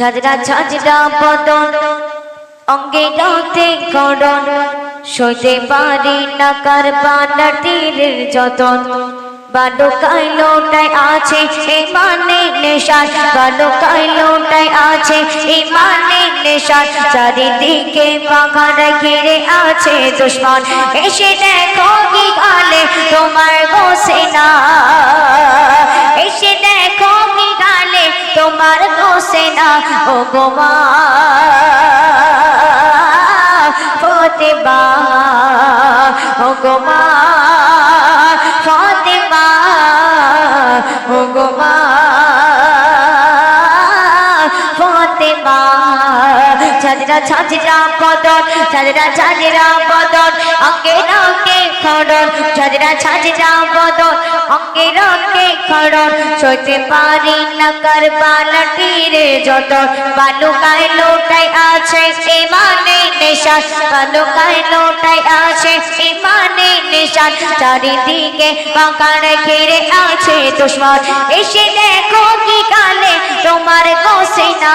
ঝাঁঝরা ঝাঁঝরা বদন, অঙ্গে রাতে করণ সইতে পারি না কারবানা তীরের যতন। বালো কাইলোটায় আছে ইমানে নেশান বালো কাইলোটায় আছে ইমানে নেশান চারিদিকে পাখানা ঘিরে আছে দুশ্মন। এসে দেখো কি গালে, তোমার বসে না। না ও গোমা ফতেমা ও গোমা ফতেমা ও গোমা ফতেমা ছাজরা ছাজরা বদন ছাজরা ছাজরা বদন অঙ্গে রঙ্গে খড়ন ছাজরা ছাজরা বদন, অঙ্গে রঙ্গে খড়ন। সইতে পারি না কারবালা তীরে যত বালুকায় লোটাই আছে ইমানে নিশান। বালুকায় লোটাই আছে ইমানে নিশান। চারিদিকে পাকার ঘিরে আছে দুশ্মন। এসে দেখো কি কালে তোমার গোসেনা।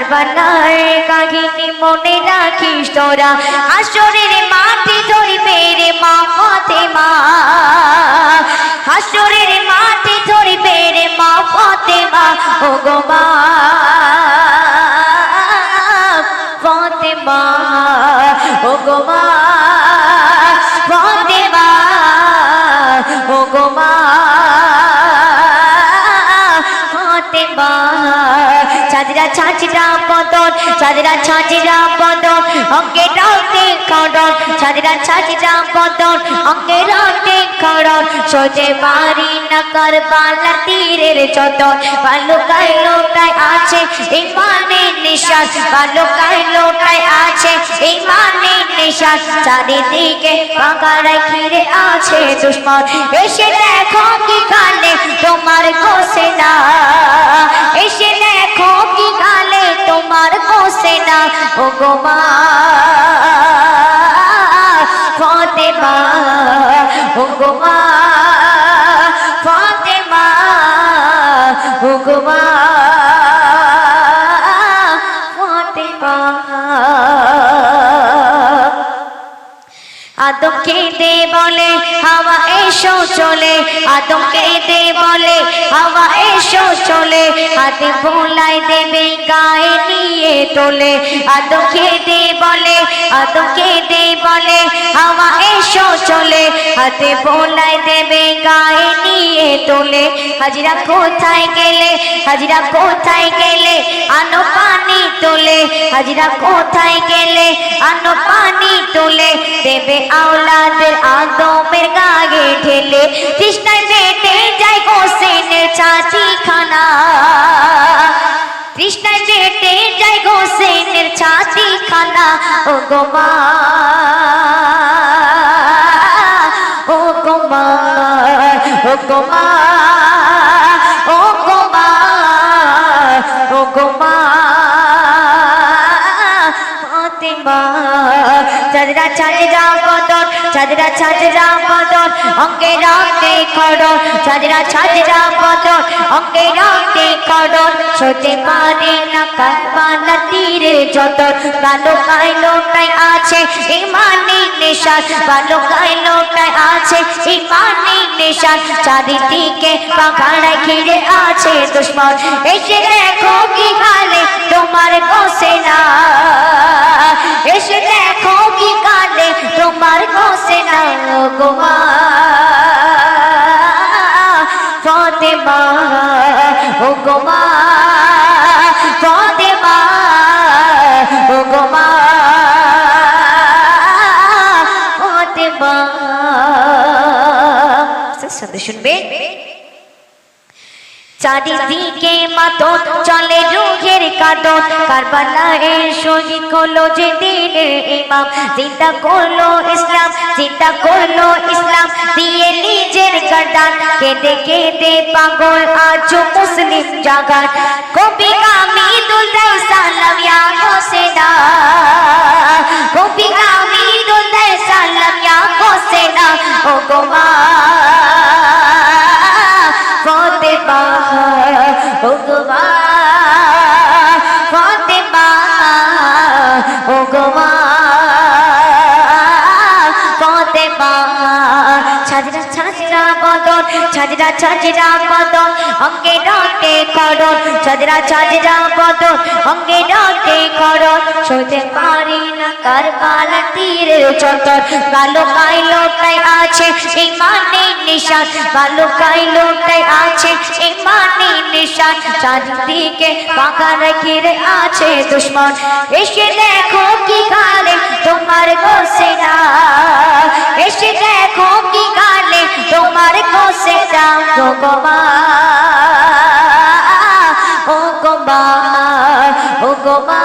ছাড়া কারবানার কাহিনী মনে রাখিস তোরা। আসরের মাটি ধরিবে রে মা, ফতেমা। হাসরের মাটি ধরিবে রে মা, ফতেমা। ও গো মা, ফতেমা। ও গো মা। চাঁদরা ছাঁচরা বদন চাঁদরা ছাঁচরা বদন অঙ্গে রাতে বদন অঙ্গে রাতে সোজে বাড়ি না তীরের আছে ইমানে নিশান বালুকায় লোটায় আছে ইমানে নিশান, চারিদিকে পাকারায় ঘিরে আছে দুশ্মন, এসে দেখো কি কালে তোমার কোসে না ও গো ফতেমা ও এসো চলে আদম খেতে বলে, হাওয়া এসো চলে, হাতে ভোলাই দেবে, গায়ে নিয়ে তোলে। আদম খেতে বলে আদম খেতে বলে, হাওয়া এসো চলে, হাতে ভোলাই দেবে, গায়ে নিয়ে তোলে। হাজিরা কোথায় গেলে, হাজিরা কোথায় গেলে, আনো পানি তোলে। হাজিরা কোথায় গেলে আনো পানি তোলে দেবে আওলাদের আদমের গায়ে ঢেলে। তৃষ্ণায় পেটে যায় গোসেনের চাচি খানা তৃষ্ণায় পেটে যায় গোসেনের চাচি খানা ও গোমা ও গোমা ও গোমা ফতেমা চাঁদরা চাঁদরা বদন, চাঁদরা চাঁদরা বদন, অঙ্গে রাতে খড়ন চাঁদরা চাঁদরা বদন, অঙ্গে রাতে খড়ন সতে পারে না কারবালা তীরে যতন। ভালো কাইলোটাই আছে, ইমানি নিশান ভালো কাইলোটাই আছে, ইমানি নিশান চারিদিকে পাখাড়ায় ঘিরে আছে দুশ্মন। এসে দেখো কি গালে তোমার বসে না। এসে দেখো কি কালে তোমার কষে না গোমা ফতেমা, ও গোমা ফতেমা, ও গোমা ফতেমা। শুনবে? চারিদিকে মাতন চলে রুহের কাদন কারবালায়ের শহীদ হলো যে দিনের ইমাম চিন্তা করলো ইসলাম চিন্তা করলো ইসলাম দিয়ে নিজের গর্দান কেঁদে কেঁদে পাগল আজ মুসলিম জাগান কবি আমি দুলদাই সালাম ইয়া হোসেনা কবি আমি দুলদাই সালাম ইয়া হোসেনা ও গোমা ছাজরা ছাজরা বদন অঙ্গে রটে করন ছাজরা ছাজরা বদন অঙ্গে রটে করন সইতে পারি না কার কারবালা তীরের চতর কালো কাইলো তাই আছে ইমানের নিশান। কালো কাইলো তাই আছে ইমানের নিশান। চারিদিকে পাকা ঘিরে আছে দুশ্মন। এসে দেখো কি গালে তোমার গোসেনা। এসে দেখো কি তোমার গোসেনা গোমা ও গোমা ও গোমা।